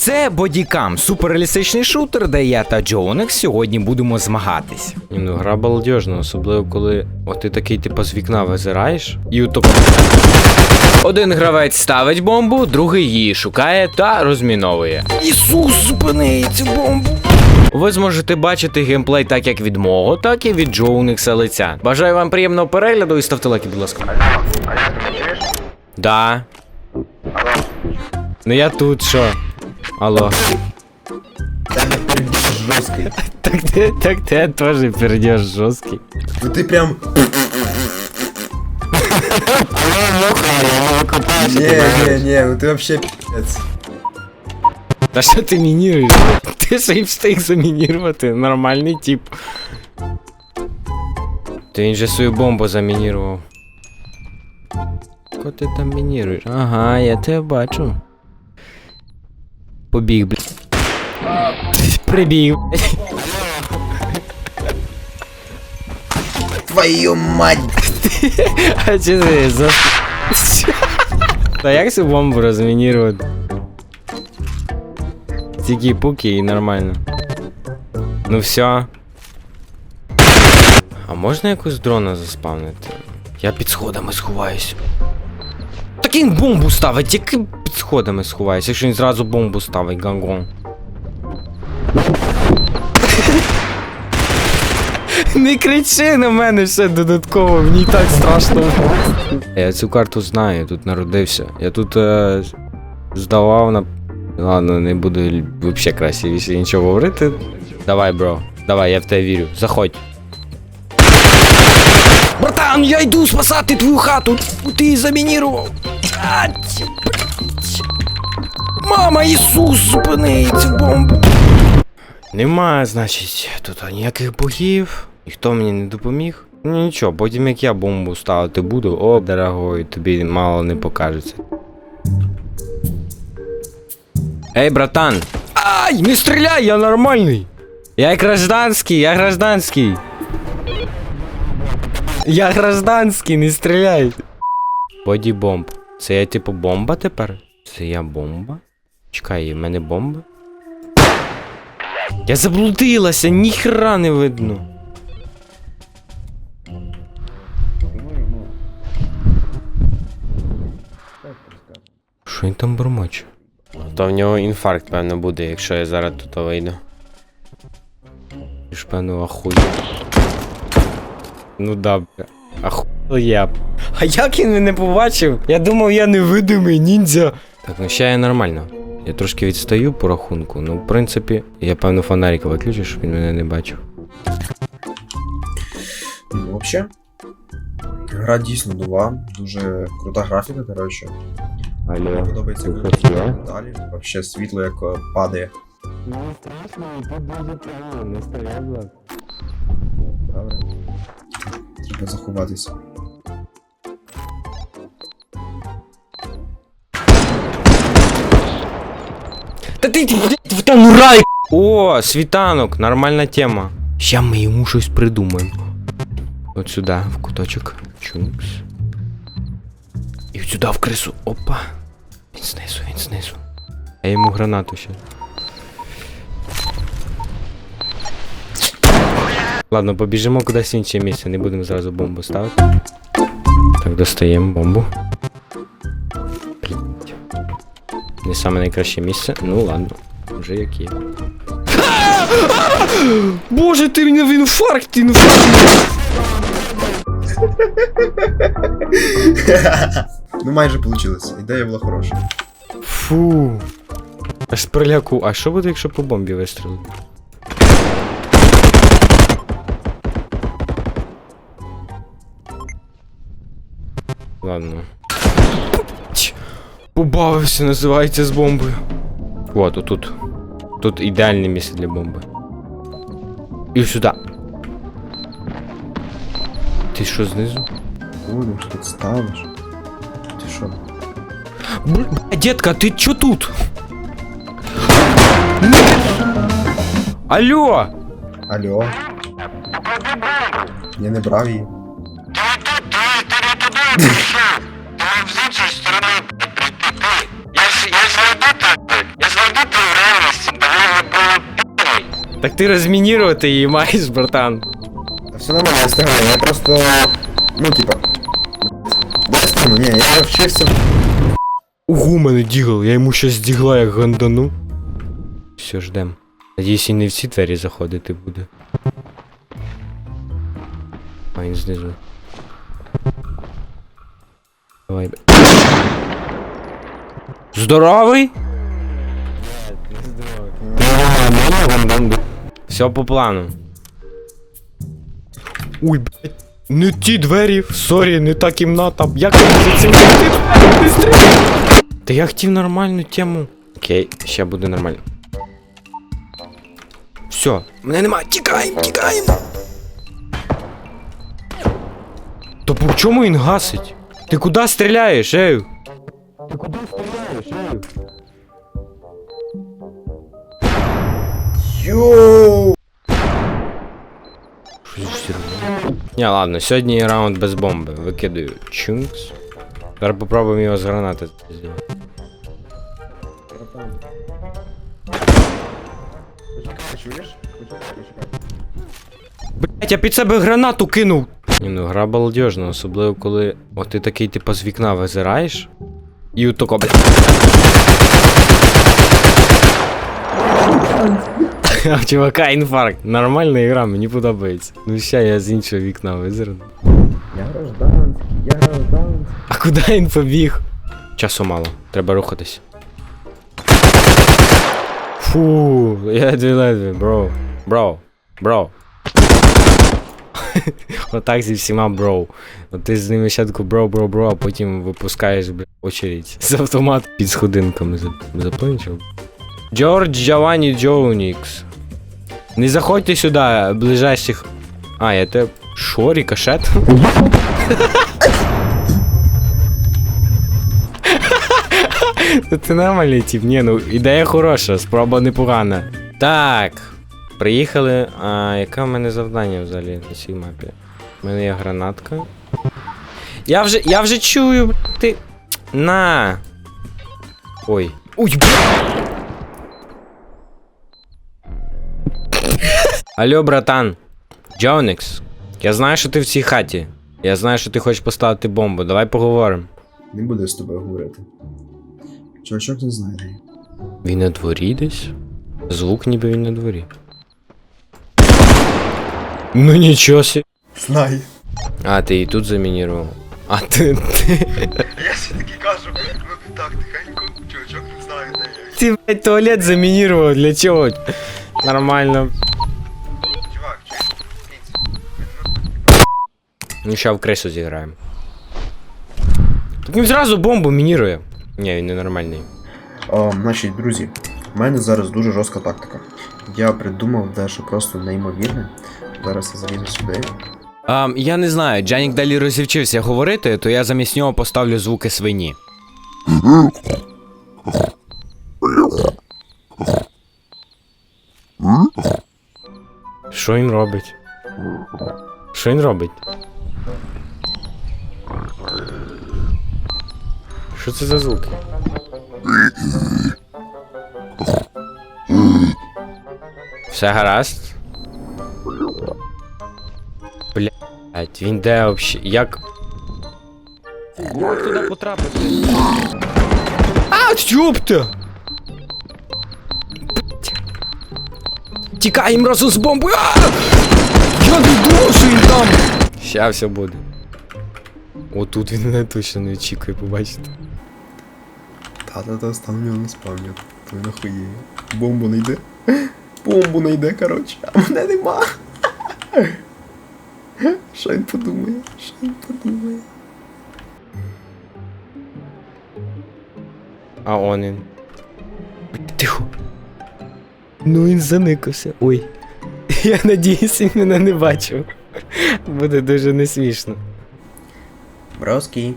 Це Бодікам, суперреалістичний шутер, де я та Джоуникс сьогодні будемо змагатись. Ну, гра балдежна, особливо коли от ти такий, типу, з вікна визираєш і ото. Один гравець ставить бомбу, другий її шукає та розміновує. Ісус, зупини цю бомбу! Ви зможете бачити геймплей так як від мого, так і від Джоуникса лиця. Бажаю вам приємного перегляду і ставте лайки, будь ласка. Да. Ну я тут що? Алло. Жорсткий. Так ти, так ти теж перейдеш жорсткий. Ну ти прям. Не, не, не, ну ти вообще пиздец. Та що ти мініруєш? Ти ще й встиг замінірувати, нормальний тип. Ти він же свою бомбу замінірував. Ко ти там мініруєш? Ага, я тебе бачу. Побіг, бля. Прибіг. Твою мать! А чи ти за... Та як цю бомбу розмінірувати? Тільки пуки і нормально. Ну все. А можна якось дрона заспавнити? Я під сходами сховаюсь. Так він бомбу ставить, як під сходами сховаюсь, якщо він зразу бомбу ставить, гангон. Не кричи на мене ще додатково, мені так страшно. Я цю карту знаю, я тут народився. Я тут е, здавав на. Ладно, не буду взагалі красивіше нічого говорити. Давай, бро, давай, я в тебе вірю. Заходь. Братан, я йду спасати твою хату! Ти її замінірував! Мама, Ісус, зупини цю бомбу! Немає, значить, тут ніяких богів, ніхто мені не допоміг. Ну нічого, потім як я бомбу ставити буду, о, дорогой, тобі мало не покажеться. Ей, братан! Ай, не стріляй, я нормальний! Я гражданський, я гражданський! Я гражданський, не стріляй! Боді бомб. Це я типу бомба тепер? Це я бомба? Чекай, в мене бомба? Я заблудилася, ніхера не видно. Що він там бормоче? То в нього інфаркт, певно, буде, якщо я зараз тут вийду. Ти ж певно ахуй. Ну да, бля. Ахуя. А як він мене побачив? Я думав, я невидимий ніндзя. Так, ну ще я нормально. Я трошки відстаю по рахунку. Ну, в принципі, я певно фонарика виключу, щоб він мене не бачив. Ну, вообще. Гра дійсно нова, дуже крута графіка, коротше. Мені подобається, коли деталі. Вообще світло як е, падає. Ну, страшно, і тут дуже не стріляй, блядь. Правильно. Треба заховатися. Та ти, блядь, в тому рай! О, світанок, нормальна тема. Ща ми йому щось придумаємо. От сюди, в куточок. Чункс. І от сюди в крису. Опа. Він знизу, він знизу. Я йому гранату ще. Ладно, побіжимо кудись в інше місце, не будемо зразу бомбу ставити. Так, достаємо бомбу. Не саме найкраще місце. Ну ладно, вже як є. Боже, ти мене в інфаркті, інфаркті. Ну майже вийшло. Ідея була хороша. Фу. Аж приляку. А що буде, якщо по бомбі вистрілити? Ладно. Ч, Побавився, називається з бомбою. От, отут. Тут ідеальне місце для бомби. І сюди. Ти що знизу? Будеш тут ставиш. Ти що? Бля, детка, ты чё тут? Алло! Алло. Я не брав її. Так ти розмінірувати її маєш, братан. Та все нормально, я встигаю, я просто. Ну, типа. Быстро, ні, я вчився. Угу, мене дігл, я йому щось дігла як гандану. Все, ждем. Надіюсь, і не всі двері заходити буде. А, він знизу. Давай. б- Здоровий? Все по плану. Ой, блядь. Не ті двері, сорі, не та кімната. Як я за цим стріляй! Та я хотів нормальну тему. Окей, ще буде нормально. Все, мене нема. Тікаємо, тікаємо. То по чому він гасить? Ти куди стріляєш, ей? Ти куди стріляєш, ей? Йоу! Щось всі робили. Ні, ладно, сьогодні раунд без бомби. Викидаю чункс. Зараз попробуємо його з гранати зробити. Чуєш? Блять, я під себе гранату кинув. Ні, ну гра балдежна, особливо коли от ти такий, типу, з вікна визираєш. І от тако, блядь. А в чувака інфаркт. Нормальна гра, мені подобається. Ну ще я з іншого вікна визирну. Я гражданський, я гражданський. А куди він побіг? Часу мало, треба рухатись. Фу, я дві ледве, бро. Бро, бро. Отак зі всіма бро. От ти з ними спочатку бро, бро, бро, а потім випускаєш, бля, очередь. З автомат під сходинками за- заплинчив. Джордж Джованні Джоунікс. Не заходьте сюди, ближайших. А, я те. Шо, рикошет? Ти нормальний тип, ні, ну ідея хороша, спроба непогана. Так. Приїхали. А яке в мене завдання взагалі на цій мапі? У мене є гранатка. Я вже. Я вже чую, ти. На. Ой. Ой, бля. Алло, братан. Джоникс. Я знаю, що ти в цій хаті. Я знаю, що ти хочеш поставити бомбу. Давай поговоримо. Не буду з тобою говорити. Чувачок не знає. де я. Він на дворі десь? Звук ніби він на дворі. Ну нічого сі. Знає. А, ти і тут замінірував. А ти. ти... Я ще таки кажу, ну так, тихенько, чувачок не знає, де я. Ти, блядь, туалет замінірував, для чого? Нормально. Чувак, чуєш? Ну, ще в крису зіграємо. Так він зразу бомбу мінірує. Ні, він ненормальний. О, значить, друзі, в мене зараз дуже жорстка тактика. Я придумав дещо просто неймовірне. Зараз я залізу сюди. А, я не знаю, Джанік далі розівчився говорити, то я замість нього поставлю звуки свині. Що він робить? Що він робить? Що це за звуки? Все гаразд? Блять, він де вообще? Як. Як туди потрапити? А, тюпта! Тікаємо разом з бомбою! Я не він там! Ща все буде. Отут він мене точно не очікує побачити. Та-та-та, стан нього не спавню. То він охуєє. Бомбу не йде. Бомбу не йде, коротше. А мене нема. Що він подумає? Що він подумає? А он він. Тихо. Ну він заникався. Ой. Я надіюсь, він мене не бачив. Буде дуже несмішно. Броски.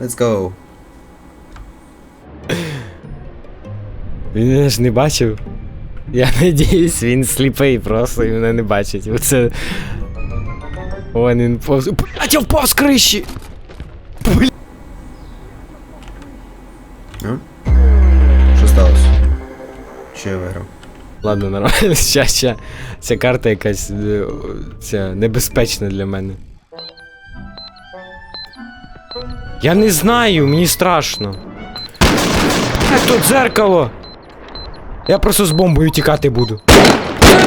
Let's go. Він мене ж не бачив. Я надіюсь, він сліпий просто і мене не бачить. Оце. Вон він повз. Блять, я впав з криші! Ну? Що сталося? Що я виграв? Ладно, нормально. Ща, ща. Ця карта якась е, ця, небезпечна для мене. Я не знаю, мені страшно. Тут дзеркало? Я просто з бомбою тікати буду.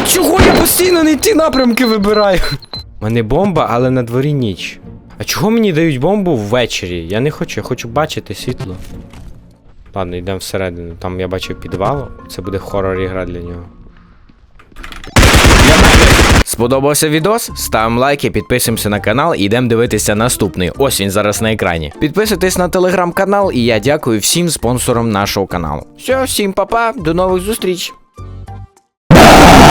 Чого я постійно не ті напрямки вибираю? У мене бомба, але на дворі ніч. А чого мені дають бомбу ввечері? Я не хочу, я хочу бачити світло. Ладно, йдемо всередину. Там я бачив підвал. Це буде хорор ігра для нього. Сподобався відос? Ставимо лайки, підписуємося на канал і йдемо дивитися наступний. Ось він зараз на екрані. Підписуйтесь на телеграм-канал, і я дякую всім спонсорам нашого каналу. Все, всім па-па, до нових зустріч!